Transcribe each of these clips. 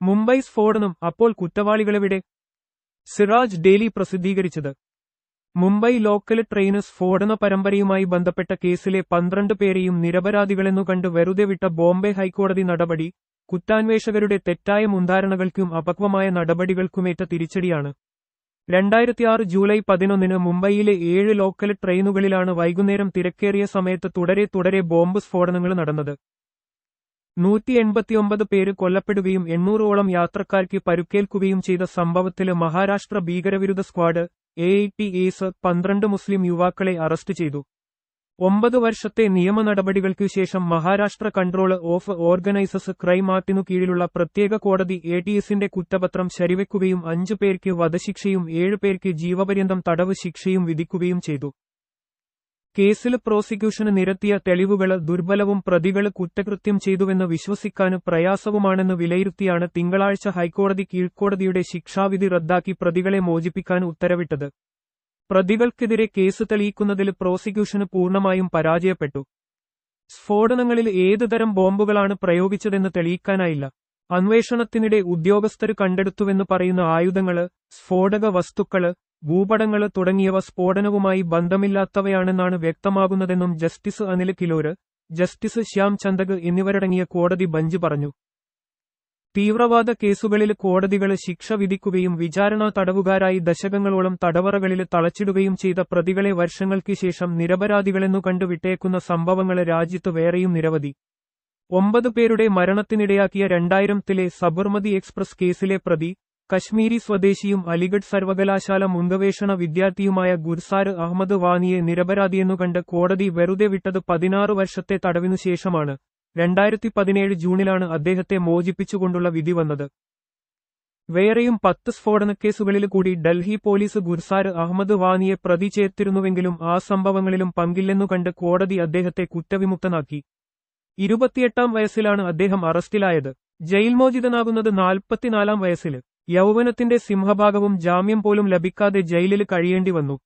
മുംബൈ സ്ഫോടനം അപ്പോൾ കുറ്റവാളികളെവിടെ? സിറാജ് ഡെയിലി പ്രസിദ്ധീകരിച്ചത്. മുംബൈ ലോക്കൽ ട്രെയിന് സ്ഫോടന പരമ്പരയുമായി ബന്ധപ്പെട്ട കേസിലെ പന്ത്രണ്ട് പേരെയും നിരപരാധികളെന്നു കണ്ട് വെറുതെ വിട്ട ബോംബെ ഹൈക്കോടതി നടപടി കുറ്റാന്വേഷകരുടെ തെറ്റായ മുൻധാരണകൾക്കും അപക്വമായ നടപടികൾക്കുമേറ്റ തിരിച്ചടിയാണ്. രണ്ടായിരത്തിയാറ് ജൂലൈ പതിനൊന്നിന് മുംബൈയിലെ ഏഴ് ലോക്കൽ ട്രെയിനുകളിലാണ് വൈകുന്നേരം തിരക്കേറിയ സമയത്ത് തുടരെ തുടരെ ബോംബ് സ്ഫോടനങ്ങൾ നടന്നത്. നൂറ്റി എൺപത്തിയൊമ്പത് പേര് കൊല്ലപ്പെടുകയും എണ്ണൂറോളം യാത്രക്കാർക്ക് പരുക്കേൽക്കുകയും ചെയ്ത സംഭവത്തിൽ മഹാരാഷ്ട്ര ഭീകരവിരുദ്ധ squad A I T S പന്ത്രണ്ട് മുസ്ലിം യുവാക്കളെ അറസ്റ്റ് ചെയ്തു. ഒമ്പത് വർഷത്തെ നിയമ നടപടികൾക്കു ശേഷം Maharashtra control of organised crime ആക്ടിനു കീഴിലുള്ള പ്രത്യേക കോടതി എ ടി എസിന്റെ കുറ്റപത്രം ശരിവെക്കുകയും അഞ്ചു പേർക്ക് വധശിക്ഷയും ഏഴു പേർക്ക് ജീവപര്യന്തം തടവ് ശിക്ഷയും വിധിക്കുകയും ചെയ്തു. കേസിൽ പ്രോസിക്യൂഷന് നിരത്തിയ തെളിവുകൾ ദുർബലവും പ്രതികൾ കുറ്റകൃത്യം ചെയ്തുവെന്ന് വിശ്വസിക്കാന് പ്രയാസവുമാണെന്ന് വിലയിരുത്തിയാണ് തിങ്കളാഴ്ച ഹൈക്കോടതി കീഴ്ക്കോടതിയുടെ ശിക്ഷാവിധി റദ്ദാക്കി പ്രതികളെ മോചിപ്പിക്കാൻ ഉത്തരവിട്ടത്. പ്രതികൾക്കെതിരെ കേസ് തെളിയിക്കുന്നതിൽ പ്രോസിക്യൂഷന് പൂർണമായും പരാജയപ്പെട്ടു. സ്ഫോടനങ്ങളിൽ ഏതുതരം ബോംബുകളാണ് പ്രയോഗിച്ചതെന്ന് തെളിയിക്കാനായില്ല. അന്വേഷണത്തിനിടെ ഉദ്യോഗസ്ഥർ കണ്ടെടുത്തുവെന്ന് പറയുന്ന ആയുധങ്ങൾ സ്ഫോടക വസ്തുക്കൾ ഭൂപടങ്ങൾ തുടങ്ങിയവ സ്ഫോടനവുമായി ബന്ധമില്ലാത്തവയാണെന്നാണ് വ്യക്തമാകുന്നതെന്നും ജസ്റ്റിസ് അനിൽ കിലോര് ജസ്റ്റിസ് ശ്യാം ചന്ദക് എന്നിവരടങ്ങിയ കോടതി ബഞ്ച് പറഞ്ഞു. തീവ്രവാദ കേസുകളിൽ കോടതികൾ ശിക്ഷ വിധിക്കുകയും വിചാരണ തടവുകാരായി ദശകങ്ങളോളം തടവറകളിൽ തളച്ചിടുകയും ചെയ്ത പ്രതികളെ വർഷങ്ങൾക്ക് ശേഷം നിരപരാധികളെന്നു കണ്ടു വിട്ടേക്കുന്ന സംഭവങ്ങൾ രാജ്യത്ത് വേറെയും നിരവധി. ഒമ്പത് പേരുടെ മരണത്തിനിടയാക്കിയ രണ്ടായിരത്തിലെ സബർമതി എക്സ്പ്രസ് കേസിലെ പ്രതി കശ്മീരി സ്വദേശിയും അലിഗഡ് സർവകലാശാല മുൻഗവേഷണ വിദ്യാർത്ഥിയുമായ ഗുർസാർ അഹമ്മദ് വാനിയെ നിരപരാധിയെന്നു കണ്ട് കോടതി വെറുതെ വിട്ടത് പതിനാറ് വർഷത്തെ തടവിനു ശേഷമാണ്. രണ്ടായിരത്തി പതിനേഴ് ജൂണിലാണ് അദ്ദേഹത്തെ മോചിപ്പിച്ചുകൊണ്ടുള്ള വിധി വന്നത്. വേറെയും പത്ത് സ്ഫോടനക്കേസുകളിൽ കൂടി ഡൽഹി പോലീസ് ഗുർസാർ അഹമ്മദ് വാനിയെ പ്രതി ചേർത്തിരുന്നുവെങ്കിലും ആ സംഭവങ്ങളിലും പങ്കില്ലെന്നു കണ്ട് കോടതി അദ്ദേഹത്തെ കുറ്റവിമുക്തനാക്കി. ഇരുപത്തിയെട്ടാം വയസ്സിലാണ് അദ്ദേഹം അറസ്റ്റിലായത്. ജയിൽ മോചിതനാകുന്നത് നാൽപ്പത്തിനാലാം വയസ്സിൽ യൗവനത്തിന്റെ സിംഹഭാഗവും ജാമ്യം പോലും ലഭിക്കാതെ ജയിലിൽ കഴിയേണ്ടി വന്നു.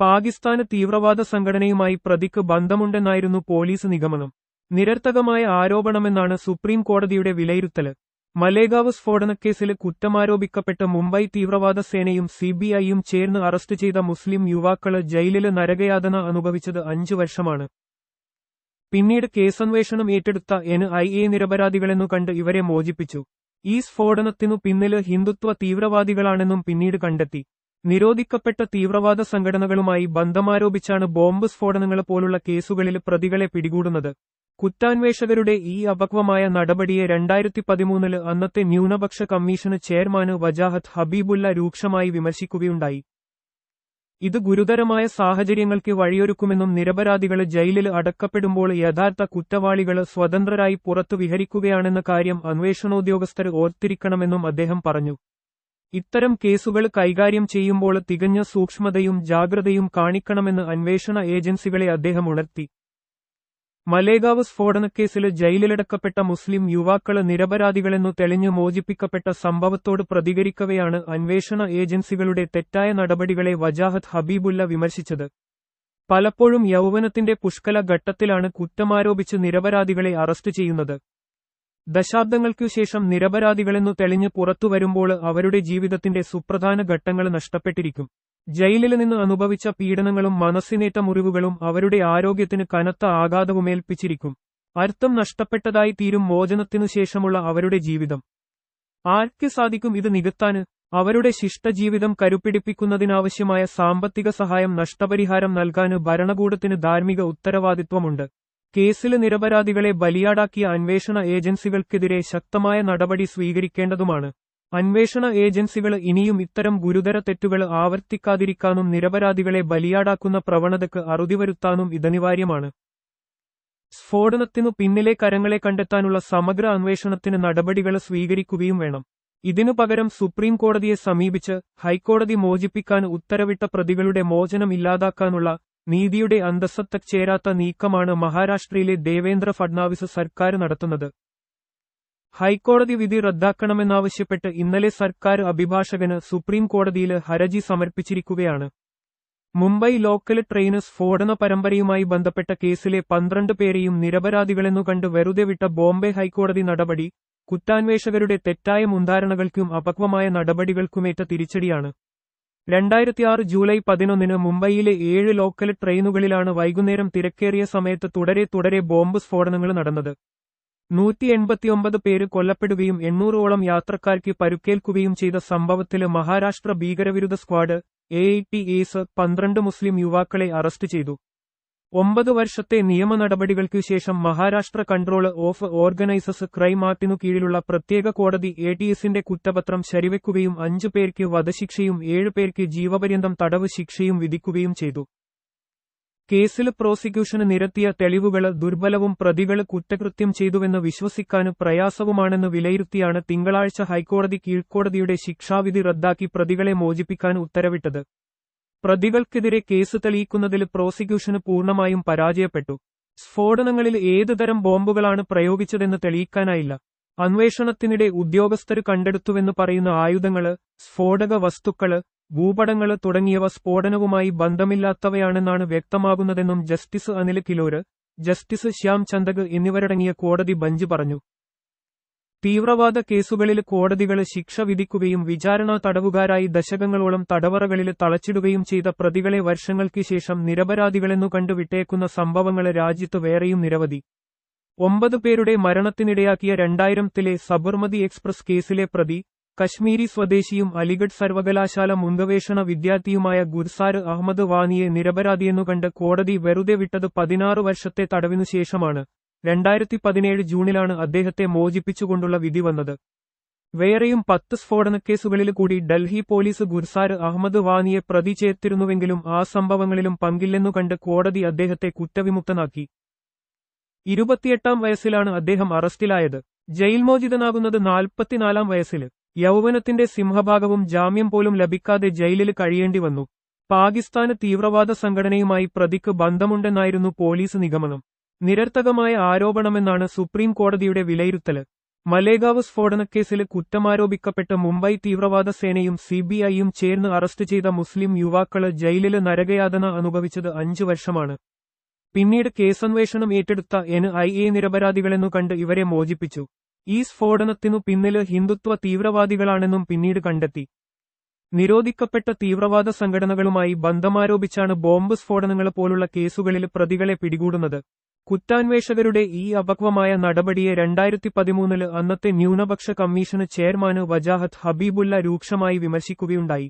പാകിസ്ഥാന് തീവ്രവാദ സംഘടനയുമായി പ്രതിക്ക് ബന്ധമുണ്ടെന്നായിരുന്നു പോലീസ് നിഗമനം. നിരർത്ഥകമായ ആരോപണമെന്നാണ് സുപ്രീം കോടതിയുടെ വിലയിരുത്തൽ. മലേഗാവ് സ്ഫോടനക്കേസിൽ കുറ്റമാരോപിക്കപ്പെട്ട മുംബൈ തീവ്രവാദ സേനയും സിബിഐയും ചേർന്ന് അറസ്റ്റ് ചെയ്ത മുസ്ലിം യുവാക്കൾ ജയിലിൽ നരകയാതന അനുഭവിച്ചത് അഞ്ചു വർഷമാണ്. പിന്നീട് കേസന്വേഷണം ഏറ്റെടുത്ത എൻ ഐ എ നിരപരാധികളെന്നു കണ്ട് ഇവരെ മോചിപ്പിച്ചു. ഈ സ്ഫോടനത്തിനു പിന്നിൽ ഹിന്ദുത്വ തീവ്രവാദികളാണെന്നും പിന്നീട് കണ്ടെത്തി. നിരോധിക്കപ്പെട്ട തീവ്രവാദ സംഘടനകളുമായി ബന്ധമാരോപിച്ചാണ് ബോംബ് സ്ഫോടനങ്ങൾ പോലുള്ള കേസുകളിൽ പ്രതികളെ പിടികൂടുന്നത്. കുറ്റാന്വേഷകരുടെ ഈ അപക്വമായ നടപടിയെ രണ്ടായിരത്തി പതിമൂന്നിൽ അന്നത്തെ ന്യൂനപക്ഷ കമ്മീഷന് ചെയർമാന് വജാഹത്ത് ഹബീബുല്ല രൂക്ഷമായി വിമർശിക്കുകയുണ്ടായി. ഇത് ഗുരുതരമായ സാഹചര്യങ്ങൾക്ക് വഴിയൊരുക്കുമെന്നും നിരപരാധികൾ ജയിലിൽ അടക്കപ്പെടുമ്പോൾ യഥാർത്ഥ കുറ്റവാളികൾ സ്വതന്ത്രരായി പുറത്തു വിഹരിക്കുകയാണെന്ന കാര്യം അന്വേഷണോദ്യോഗസ്ഥർ ഓർത്തിരിക്കണമെന്നും അദ്ദേഹം പറഞ്ഞു. ഇത്തരം കേസുകൾ കൈകാര്യം ചെയ്യുമ്പോൾ തികഞ്ഞ സൂക്ഷ്മതയും ജാഗ്രതയും കാണിക്കണമെന്ന് അന്വേഷണ ഏജൻസികളെ അദ്ദേഹം ഉണർത്തി. മലേഗാവ് സ്ഫോടനക്കേസിൽ ജയിലിലടക്കപ്പെട്ട മുസ്ലിം യുവാക്കൾ നിരപരാധികളെന്നു തെളിഞ്ഞു മോചിപ്പിക്കപ്പെട്ട സംഭവത്തോട് പ്രതികരിക്കവെയാണ് അന്വേഷണ ഏജൻസികളുടെ തെറ്റായ നടപടികളെ വജാഹത്ത് ഹബീബുല്ല വിമർശിച്ചത്. പലപ്പോഴും യൗവനത്തിന്റെ പുഷ്കല ഘട്ടത്തിലാണ് കുറ്റമാരോപിച്ച് നിരപരാധികളെ അറസ്റ്റ് ചെയ്യുന്നത്. ദശാബ്ദങ്ങൾക്കു ശേഷം നിരപരാധികളെന്നു തെളിഞ്ഞു പുറത്തുവരുമ്പോൾ അവരുടെ ജീവിതത്തിന്റെ സുപ്രധാന ഘട്ടങ്ങൾ നഷ്ടപ്പെട്ടിരിക്കും. ജയിലിൽ നിന്ന് അനുഭവിച്ച പീഡനങ്ങളും മനസ്സിനേറ്റ മുറിവുകളും അവരുടെ ആരോഗ്യത്തിന് കനത്ത ആഘാതവുമേൽപ്പിച്ചിരിക്കും. അർത്ഥം നഷ്ടപ്പെട്ടതായി തീരും മോചനത്തിനു ശേഷമുള്ള അവരുടെ ജീവിതം. ആർക്ക് സാധിക്കും ഇത് നികത്താന് അവരുടെ ശിഷ്ടജീവിതം കരുപ്പിടിപ്പിക്കുന്നതിനാവശ്യമായ സാമ്പത്തിക സഹായം നഷ്ടപരിഹാരം നൽകാന് ഭരണകൂടത്തിന് ധാർമ്മിക ഉത്തരവാദിത്വമുണ്ട്. കേസിലെ നിരപരാധികളെ ബലിയാടാക്കിയ അന്വേഷണ ഏജൻസികൾക്കെതിരെ ശക്തമായ നടപടി സ്വീകരിക്കേണ്ടതുമാണ്. അന്വേഷണ ഏജൻസികൾ ഇനിയും ഇത്തരം ഗുരുതര തെറ്റുകൾ ആവർത്തിക്കാതിരിക്കാനും നിരപരാധികളെ ബലിയാടാക്കുന്ന പ്രവണതയ്ക്ക് അറുതിവരുത്താനും ഇതനിവാര്യമാണ്. സ്ഫോടനത്തിനു പിന്നിലെ കരങ്ങളെ കണ്ടെത്താനുള്ള സമഗ്ര അന്വേഷണത്തിന് നടപടികൾ സ്വീകരിക്കുകയും വേണം. ഇതിനു പകരം സുപ്രീം കോടതിയെ സമീപിച്ച് ഹൈക്കോടതി മോചിപ്പിക്കാൻ ഉത്തരവിട്ട പ്രതികളുടെ മോചനം ഇല്ലാതാക്കാനുള്ള നീതിയുടെ അന്തസ്സത്ത ചേരാത്ത നീക്കമാണ് മഹാരാഷ്ട്രയിലെ ദേവേന്ദ്ര ഫഡ്നാവിസ് സർക്കാർ നടത്തുന്നത്. ഹൈക്കോടതി വിധി റദ്ദാക്കണമെന്നാവശ്യപ്പെട്ട് ഇന്നലെ സർക്കാർ അഭിഭാഷകന് സുപ്രീം കോടതിയിൽ ഹർജി സമർപ്പിച്ചിരിക്കുകയാണ്. മുംബൈ ലോക്കൽ ട്രെയിന് സ്ഫോടന പരമ്പരയുമായി ബന്ധപ്പെട്ട കേസിലെ പന്ത്രണ്ട് പേരെയും നിരപരാധികളെന്നു കണ്ട് വെറുതെ വിട്ട ബോംബെ ഹൈക്കോടതി നടപടി കുറ്റാന്വേഷകരുടെ തെറ്റായ മുൻധാരണകൾക്കും അപക്വമായ നടപടികൾക്കുമേറ്റ തിരിച്ചടിയാണ്. രണ്ടായിരത്തിയാറ് ജൂലൈ പതിനൊന്നിന് മുംബൈയിലെ ഏഴ് ലോക്കൽ ട്രെയിനുകളിലാണ് വൈകുന്നേരം തിരക്കേറിയ സമയത്ത് തുടരെ തുടരെ ബോംബ് സ്ഫോടനങ്ങൾ നടന്നത്. നൂറ്റി എൺപത്തിയൊമ്പത് പേര് കൊല്ലപ്പെടുകയും എണ്ണൂറോളം യാത്രക്കാർക്ക് പരുക്കേൽക്കുകയും ചെയ്ത സംഭവത്തിൽ മഹാരാഷ്ട്ര ഭീകരവിരുദ്ധ സ്ക്വാഡ് എ ടി എസ് പന്ത്രണ്ട് മുസ്ലിം യുവാക്കളെ അറസ്റ്റ് ചെയ്തു. ഒമ്പത് വർഷത്തെ നിയമ നടപടികൾക്കു ശേഷം Maharashtra control of organised crime ആക്ടിനു കീഴിലുള്ള പ്രത്യേക കോടതി എ ടി എസിന്റെ കുറ്റപത്രം ശരിവെക്കുകയും അഞ്ചു പേർക്ക് വധശിക്ഷയും ഏഴ് പേർക്ക് ജീവപര്യന്തം തടവ് ശിക്ഷയും വിധിക്കുകയും ചെയ്തു. കേസിൽ പ്രോസിക്യൂഷന് നിരത്തിയ തെളിവുകൾ ദുർബലവും പ്രതികൾ കുറ്റകൃത്യം ചെയ്തുവെന്ന് വിശ്വസിക്കാൻ പ്രയാസവുമാണെന്ന് വിലയിരുത്തിയാണ് തിങ്കളാഴ്ച ഹൈക്കോടതി കീഴ്ക്കോടതിയുടെ ശിക്ഷാവിധി റദ്ദാക്കി പ്രതികളെ മോചിപ്പിക്കാൻ ഉത്തരവിട്ടത്. പ്രതികൾക്കെതിരെ കേസ് തെളിയിക്കുന്നതിൽ പ്രോസിക്യൂഷന് പൂർണമായും പരാജയപ്പെട്ടു. സ്ഫോടനങ്ങളിൽ ഏതുതരം ബോംബുകളാണ് പ്രയോഗിച്ചതെന്ന് തെളിയിക്കാനായില്ല. അന്വേഷണത്തിനിടെ ഉദ്യോഗസ്ഥര് കണ്ടെടുത്തുവെന്ന് പറയുന്ന ആയുധങ്ങൾ സ്ഫോടക വസ്തുക്കൾ ഭൂപടങ്ങൾ തുടങ്ങിയവ സ്ഫോടനവുമായി ബന്ധമില്ലാത്തവയാണെന്നാണ് വ്യക്തമാകുന്നതെന്നും ജസ്റ്റിസ് അനിൽ കിലോര് ജസ്റ്റിസ് ശ്യാം ചന്ദക് എന്നിവരടങ്ങിയ കോടതി ബഞ്ച് പറഞ്ഞു. തീവ്രവാദ കേസുകളിൽ കോടതികൾ ശിക്ഷ വിധിക്കുകയും വിചാരണ തടവുകാരായി ദശകങ്ങളോളം തടവറകളിൽ തളച്ചിടുകയും ചെയ്ത പ്രതികളെ വർഷങ്ങൾക്ക് ശേഷം നിരപരാധികളെന്നു കണ്ടു വിട്ടേക്കുന്ന സംഭവങ്ങൾ രാജ്യത്ത് വേറെയും നിരവധി. ഒമ്പത് പേരുടെ മരണത്തിനിടയാക്കിയ രണ്ടായിരത്തിലെ സബർമതി എക്സ്പ്രസ് കേസിലെ പ്രതി കശ്മീരി സ്വദേശിയും അലിഗഡ് സർവകലാശാല മുൻഗവേഷണ വിദ്യാർത്ഥിയുമായ ഗുർസാർ അഹമ്മദ് വാനിയെ നിരപരാധിയെന്നു കണ്ട് കോടതി വെറുതെ വിട്ടത് പതിനാറ് വർഷത്തെ തടവിനു ശേഷമാണ്. രണ്ടായിരത്തി പതിനേഴ് ജൂണിലാണ് അദ്ദേഹത്തെ മോചിപ്പിച്ചുകൊണ്ടുള്ള വിധി വന്നത്. വേറെയും പത്ത് സ്ഫോടനക്കേസുകളിൽ കൂടി ഡൽഹി പോലീസ് ഗുർസാർ അഹമ്മദ് വാനിയെ പ്രതി ചേർത്തിരുന്നുവെങ്കിലും ആ സംഭവങ്ങളിലും പങ്കില്ലെന്നു കണ്ട് കോടതി അദ്ദേഹത്തെ കുറ്റവിമുക്തനാക്കി. ഇരുപത്തിയെട്ടാം വയസ്സിലാണ് അദ്ദേഹം അറസ്റ്റിലായത്. ജയിൽ മോചിതനാകുന്നത് നാൽപ്പത്തിനാലാം വയസ്സിൽ യൗവനത്തിന്റെ സിംഹഭാഗവും ജാമ്യം പോലും ലഭിക്കാതെ ജയിലിൽ കഴിയേണ്ടി വന്നു. പാകിസ്ഥാന് തീവ്രവാദ സംഘടനയുമായി പ്രതിക്ക് ബന്ധമുണ്ടെന്നായിരുന്നു പോലീസ് നിഗമനം. നിരർത്ഥകമായ ആരോപണമെന്നാണ് സുപ്രീം കോടതിയുടെ വിലയിരുത്തൽ. മലേഗാവ് സ്ഫോടനക്കേസിൽ കുറ്റമാരോപിക്കപ്പെട്ട മുംബൈ തീവ്രവാദ സേനയും സിബിഐയും ചേർന്ന് അറസ്റ്റ് ചെയ്ത മുസ്ലിം യുവാക്കൾ ജയിലിൽ നരകയാതന അനുഭവിച്ചത് അഞ്ചു വർഷമാണ്. പിന്നീട് കേസന്വേഷണം ഏറ്റെടുത്ത എൻ ഐ എ നിരപരാധികളെന്നു കണ്ട് ഇവരെ മോചിപ്പിച്ചു. ഈ സ്ഫോടനത്തിനു പിന്നിൽ ഹിന്ദുത്വ തീവ്രവാദികളാണെന്നും പിന്നീട് കണ്ടെത്തി. നിരോധിക്കപ്പെട്ട തീവ്രവാദ സംഘടനകളുമായി ബന്ധമാരോപിച്ചാണ് ബോംബ് സ്ഫോടനങ്ങൾ പോലുള്ള കേസുകളിൽ പ്രതികളെ പിടികൂടുന്നത്. കുറ്റാന്വേഷകരുടെ ഈ അപക്വമായ നടപടിയെ രണ്ടായിരത്തി പതിമൂന്നിൽ അന്നത്തെ ന്യൂനപക്ഷ കമ്മീഷന് ചെയർമാന് വജാഹത്ത് ഹബീബുല്ല രൂക്ഷമായി വിമർശിക്കുകയുണ്ടായി.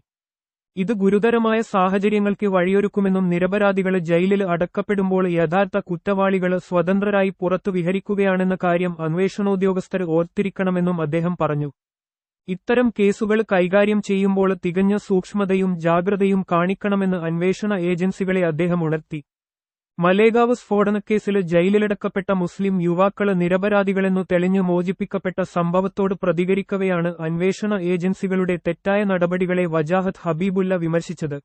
ഇത് ഗുരുതരമായ സാഹചര്യങ്ങൾക്ക് വഴിയൊരുക്കുമെന്നും നിരപരാധികൾ ജയിലിൽ അടക്കപ്പെടുമ്പോൾ യഥാർത്ഥ കുറ്റവാളികൾ സ്വതന്ത്രരായി പുറത്തു വിഹരിക്കുകയാണെന്ന കാര്യം അന്വേഷണോദ്യോഗസ്ഥർ ഓർത്തിരിക്കണമെന്നും അദ്ദേഹം പറഞ്ഞു. ഇത്തരം കേസുകൾ കൈകാര്യം ചെയ്യുമ്പോൾ തികഞ്ഞ സൂക്ഷ്മതയും ജാഗ്രതയും കാണിക്കണമെന്ന് അന്വേഷണ ഏജൻസികളെ അദ്ദേഹം ഉണർത്തി. മലേഗാവ് സ്ഫോടനക്കേസിൽ ജയിലിലടക്കപ്പെട്ട മുസ്ലിം യുവാക്കൾ നിരപരാധികളെന്നു തെളിഞ്ഞു മോചിപ്പിക്കപ്പെട്ട സംഭവത്തോട് പ്രതികരിക്കവെയാണ് അന്വേഷണ ഏജൻസികളുടെ തെറ്റായ നടപടികളെ വജാഹത്ത് ഹബീബുല്ല വിമർശിച്ചത്.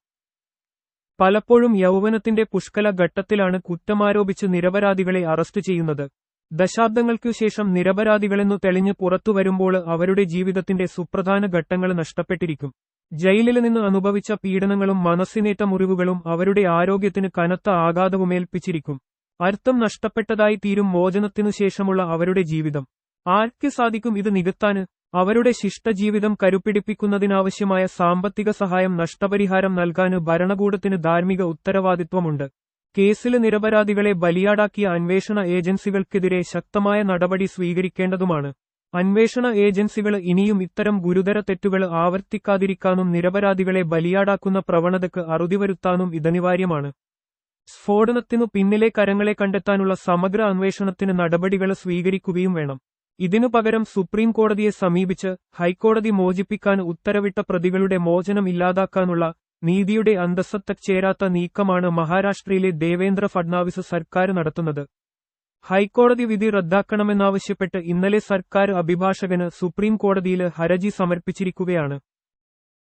പലപ്പോഴും യൗവനത്തിന്റെ പുഷ്കല ഘട്ടത്തിലാണ് കുറ്റമാരോപിച്ച് നിരപരാധികളെ അറസ്റ്റ് ചെയ്യുന്നത്. ദശാബ്ദങ്ങൾക്കു ശേഷം നിരപരാധികളെന്നു തെളിഞ്ഞു പുറത്തുവരുമ്പോൾ അവരുടെ ജീവിതത്തിന്റെ സുപ്രധാന ഘട്ടങ്ങൾ നഷ്ടപ്പെട്ടിരിക്കും. ജയിലിൽ നിന്ന് അനുഭവിച്ച പീഡനങ്ങളും മനസ്സിനേറ്റ മുറിവുകളും അവരുടെ ആരോഗ്യത്തിന് കനത്ത ആഘാതവുമേൽപ്പിച്ചിരിക്കും. അർത്ഥം നഷ്ടപ്പെട്ടതായി തീരും മോചനത്തിനു ശേഷമുള്ള അവരുടെ ജീവിതം. ആർക്ക് സാധിക്കും ഇത് നികത്താന് അവരുടെ ശിഷ്ടജീവിതം കരുപ്പിടിപ്പിക്കുന്നതിനാവശ്യമായ സാമ്പത്തിക സഹായം നഷ്ടപരിഹാരം നൽകാന് ഭരണകൂടത്തിന് ധാർമ്മിക ഉത്തരവാദിത്വമുണ്ട്. കേസിൽ നിരപരാധികളെ ബലിയാടാക്കിയ അന്വേഷണ ഏജൻസികൾക്കെതിരെ ശക്തമായ നടപടി സ്വീകരിക്കേണ്ടതുമാണ്. അന്വേഷണ ഏജൻസികൾ ഇനിയും ഇത്തരം ഗുരുതര തെറ്റുകൾ ആവർത്തിക്കാതിരിക്കാനും നിരപരാധികളെ ബലിയാടാക്കുന്ന പ്രവണതയ്ക്ക് അറുതിവരുത്താനും ഇതനിവാര്യമാണ്. സ്ഫോടനത്തിനു പിന്നിലെ കരങ്ങളെ കണ്ടെത്താനുള്ള സമഗ്ര അന്വേഷണത്തിന് നടപടികൾ സ്വീകരിക്കുകയും വേണം. ഇതിനു പകരം സുപ്രീം കോടതിയെ സമീപിച്ച് ഹൈക്കോടതി മോചിപ്പിക്കാൻ ഉത്തരവിട്ട പ്രതികളുടെ മോചനം ഇല്ലാതാക്കാനുള്ള നീതിയുടെ അന്തസ്സത്ത ചേരാത്ത നീക്കമാണ് മഹാരാഷ്ട്രയിലെ ദേവേന്ദ്ര ഫഡ്നാവിസ് സർക്കാർ നടത്തുന്നത്. ഹൈക്കോടതി വിധി റദ്ദാക്കണമെന്നാവശ്യപ്പെട്ട് ഇന്നലെ സർക്കാർ അഭിഭാഷകന് സുപ്രീം കോടതിയിൽ ഹരജി സമർപ്പിച്ചിരിക്കുകയാണ്.